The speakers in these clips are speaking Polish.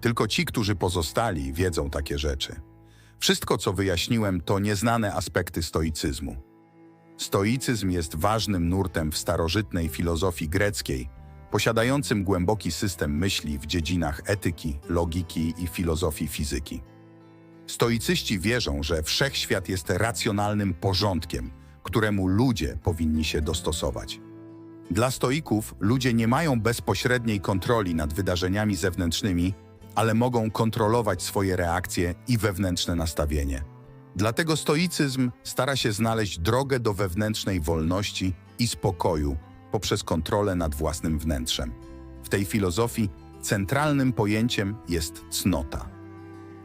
Tylko ci, którzy pozostali, wiedzą takie rzeczy. Wszystko, co wyjaśniłem, to nieznane aspekty stoicyzmu. Stoicyzm jest ważnym nurtem w starożytnej filozofii greckiej, posiadającym głęboki system myśli w dziedzinach etyki, logiki i filozofii fizyki. Stoicyści wierzą, że wszechświat jest racjonalnym porządkiem, któremu ludzie powinni się dostosować. Dla stoików ludzie nie mają bezpośredniej kontroli nad wydarzeniami zewnętrznymi, ale mogą kontrolować swoje reakcje i wewnętrzne nastawienie. Dlatego stoicyzm stara się znaleźć drogę do wewnętrznej wolności i spokoju poprzez kontrolę nad własnym wnętrzem. W tej filozofii centralnym pojęciem jest cnota.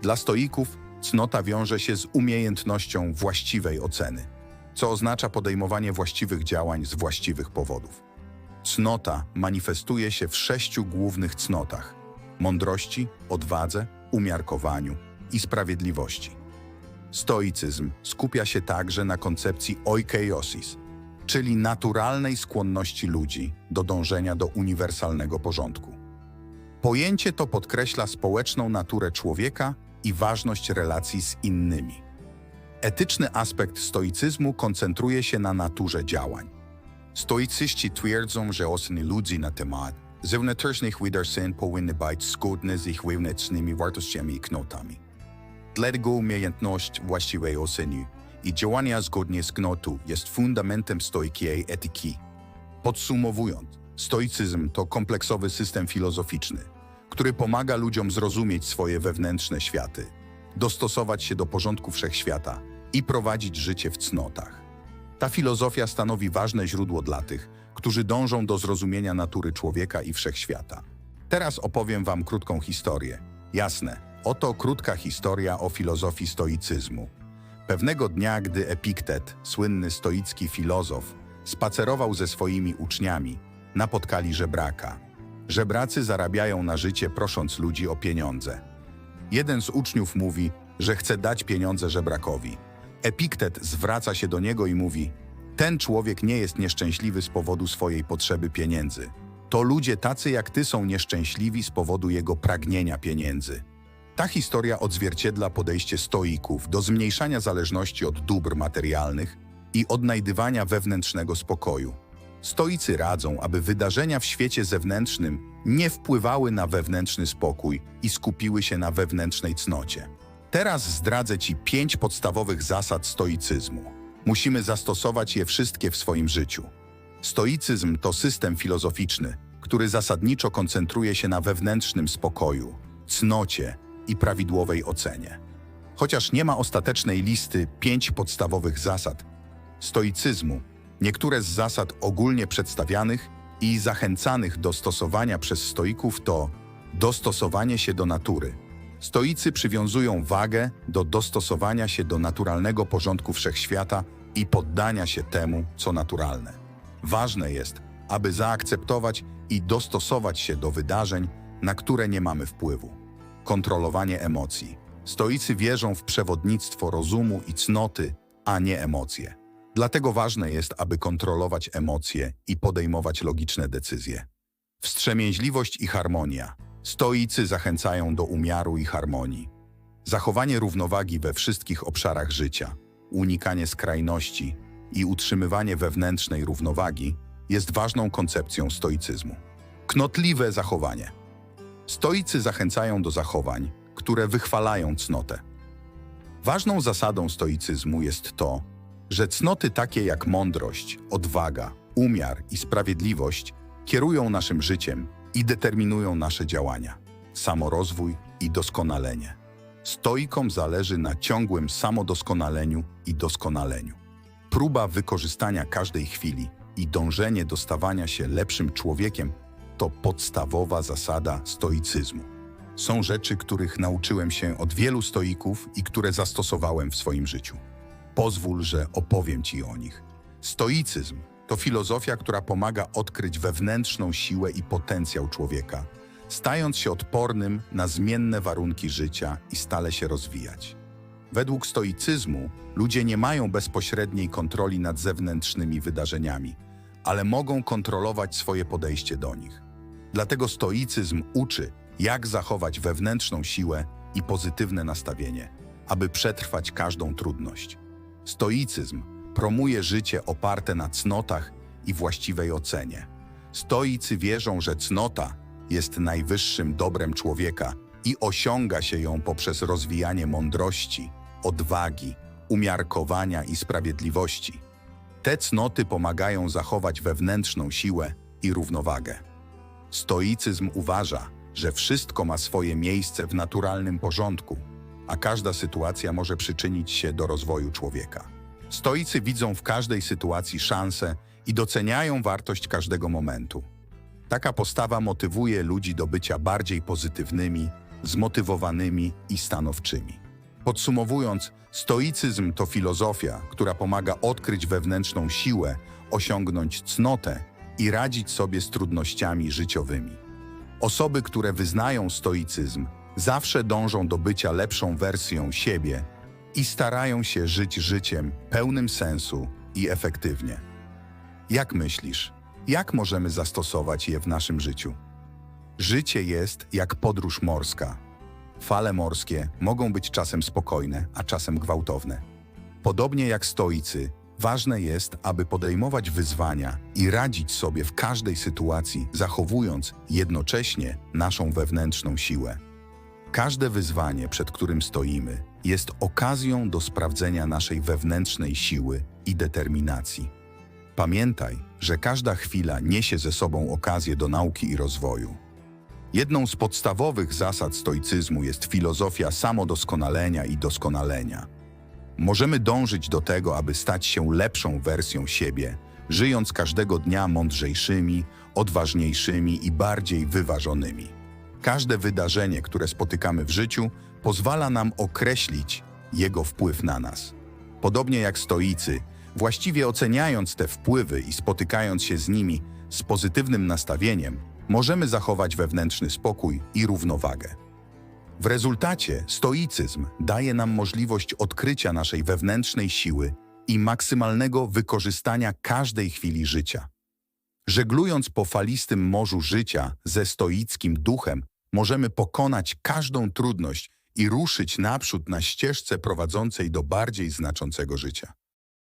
Dla stoików cnota wiąże się z umiejętnością właściwej oceny, co oznacza podejmowanie właściwych działań z właściwych powodów. Cnota manifestuje się w sześciu głównych cnotach: mądrości, odwadze, umiarkowaniu i sprawiedliwości. Stoicyzm skupia się także na koncepcji oikeiosis, czyli naturalnej skłonności ludzi do dążenia do uniwersalnego porządku. Pojęcie to podkreśla społeczną naturę człowieka i ważność relacji z innymi. Etyczny aspekt stoicyzmu koncentruje się na naturze działań. Stoicyści twierdzą, że oceny ludzi na temat zewnętrznych wydarzeń powinny być zgodne z ich wewnętrznymi wartościami i knotami. Dlatego umiejętność właściwej oceny i działania zgodnie z knotą jest fundamentem stoikiej etyki. Podsumowując, stoicyzm to kompleksowy system filozoficzny, który pomaga ludziom zrozumieć swoje wewnętrzne światy, dostosować się do porządku wszechświata i prowadzić życie w cnotach. Ta filozofia stanowi ważne źródło dla tych, którzy dążą do zrozumienia natury człowieka i wszechświata. Teraz opowiem wam krótką historię. Jasne, oto krótka historia o filozofii stoicyzmu. Pewnego dnia, gdy Epiktet, słynny stoicki filozof, spacerował ze swoimi uczniami, napotkali żebraka. Żebracy zarabiają na życie prosząc ludzi o pieniądze. Jeden z uczniów mówi, że chce dać pieniądze żebrakowi. Epiktet zwraca się do niego i mówi: Ten człowiek nie jest nieszczęśliwy z powodu swojej potrzeby pieniędzy. To ludzie tacy jak ty są nieszczęśliwi z powodu jego pragnienia pieniędzy. Ta historia odzwierciedla podejście stoików do zmniejszania zależności od dóbr materialnych i odnajdywania wewnętrznego spokoju. Stoicy radzą, aby wydarzenia w świecie zewnętrznym nie wpływały na wewnętrzny spokój i skupiły się na wewnętrznej cnocie. Teraz zdradzę Ci pięć podstawowych zasad stoicyzmu. Musimy zastosować je wszystkie w swoim życiu. Stoicyzm to system filozoficzny, który zasadniczo koncentruje się na wewnętrznym spokoju, cnocie i prawidłowej ocenie. Chociaż nie ma ostatecznej listy pięć podstawowych zasad stoicyzmu, niektóre z zasad ogólnie przedstawianych i zachęcanych do stosowania przez stoików to dostosowanie się do natury. Stoicy przywiązują wagę do dostosowania się do naturalnego porządku wszechświata i poddania się temu, co naturalne. Ważne jest, aby zaakceptować i dostosować się do wydarzeń, na które nie mamy wpływu. Kontrolowanie emocji. Stoicy wierzą w przewodnictwo rozumu i cnoty, a nie emocje. Dlatego ważne jest, aby kontrolować emocje i podejmować logiczne decyzje. Wstrzemięźliwość i harmonia. Stoicy zachęcają do umiaru i harmonii. Zachowanie równowagi we wszystkich obszarach życia, unikanie skrajności i utrzymywanie wewnętrznej równowagi jest ważną koncepcją stoicyzmu. Knotliwe zachowanie. Stoicy zachęcają do zachowań, które wychwalają cnotę. Ważną zasadą stoicyzmu jest to, że cnoty takie jak mądrość, odwaga, umiar i sprawiedliwość kierują naszym życiem i determinują nasze działania, samorozwój i doskonalenie. Stoikom zależy na ciągłym samodoskonaleniu i doskonaleniu. Próba wykorzystania każdej chwili i dążenie do stawania się lepszym człowiekiem to podstawowa zasada stoicyzmu. Są rzeczy, których nauczyłem się od wielu stoików i które zastosowałem w swoim życiu. Pozwól, że opowiem Ci o nich. Stoicyzm to filozofia, która pomaga odkryć wewnętrzną siłę i potencjał człowieka, stając się odpornym na zmienne warunki życia i stale się rozwijać. Według stoicyzmu ludzie nie mają bezpośredniej kontroli nad zewnętrznymi wydarzeniami, ale mogą kontrolować swoje podejście do nich. Dlatego stoicyzm uczy, jak zachować wewnętrzną siłę i pozytywne nastawienie, aby przetrwać każdą trudność. Stoicyzm promuje życie oparte na cnotach i właściwej ocenie. Stoicy wierzą, że cnota jest najwyższym dobrem człowieka i osiąga się ją poprzez rozwijanie mądrości, odwagi, umiarkowania i sprawiedliwości. Te cnoty pomagają zachować wewnętrzną siłę i równowagę. Stoicyzm uważa, że wszystko ma swoje miejsce w naturalnym porządku, a każda sytuacja może przyczynić się do rozwoju człowieka. Stoicy widzą w każdej sytuacji szansę i doceniają wartość każdego momentu. Taka postawa motywuje ludzi do bycia bardziej pozytywnymi, zmotywowanymi i stanowczymi. Podsumowując, stoicyzm to filozofia, która pomaga odkryć wewnętrzną siłę, osiągnąć cnotę i radzić sobie z trudnościami życiowymi. Osoby, które wyznają stoicyzm, zawsze dążą do bycia lepszą wersją siebie i starają się żyć życiem pełnym sensu i efektywnie. Jak myślisz, jak możemy zastosować je w naszym życiu? Życie jest jak podróż morska. Fale morskie mogą być czasem spokojne, a czasem gwałtowne. Podobnie jak stoicy, ważne jest, aby podejmować wyzwania i radzić sobie w każdej sytuacji, zachowując jednocześnie naszą wewnętrzną siłę. Każde wyzwanie, przed którym stoimy, jest okazją do sprawdzenia naszej wewnętrznej siły i determinacji. Pamiętaj, że każda chwila niesie ze sobą okazję do nauki i rozwoju. Jedną z podstawowych zasad stoicyzmu jest filozofia samodoskonalenia i doskonalenia. Możemy dążyć do tego, aby stać się lepszą wersją siebie, żyjąc każdego dnia mądrzejszymi, odważniejszymi i bardziej wyważonymi. Każde wydarzenie, które spotykamy w życiu, pozwala nam określić jego wpływ na nas. Podobnie jak stoicy, właściwie oceniając te wpływy i spotykając się z nimi z pozytywnym nastawieniem, możemy zachować wewnętrzny spokój i równowagę. W rezultacie stoicyzm daje nam możliwość odkrycia naszej wewnętrznej siły i maksymalnego wykorzystania każdej chwili życia. Żeglując po falistym morzu życia ze stoickim duchem, możemy pokonać każdą trudność i ruszyć naprzód na ścieżce prowadzącej do bardziej znaczącego życia.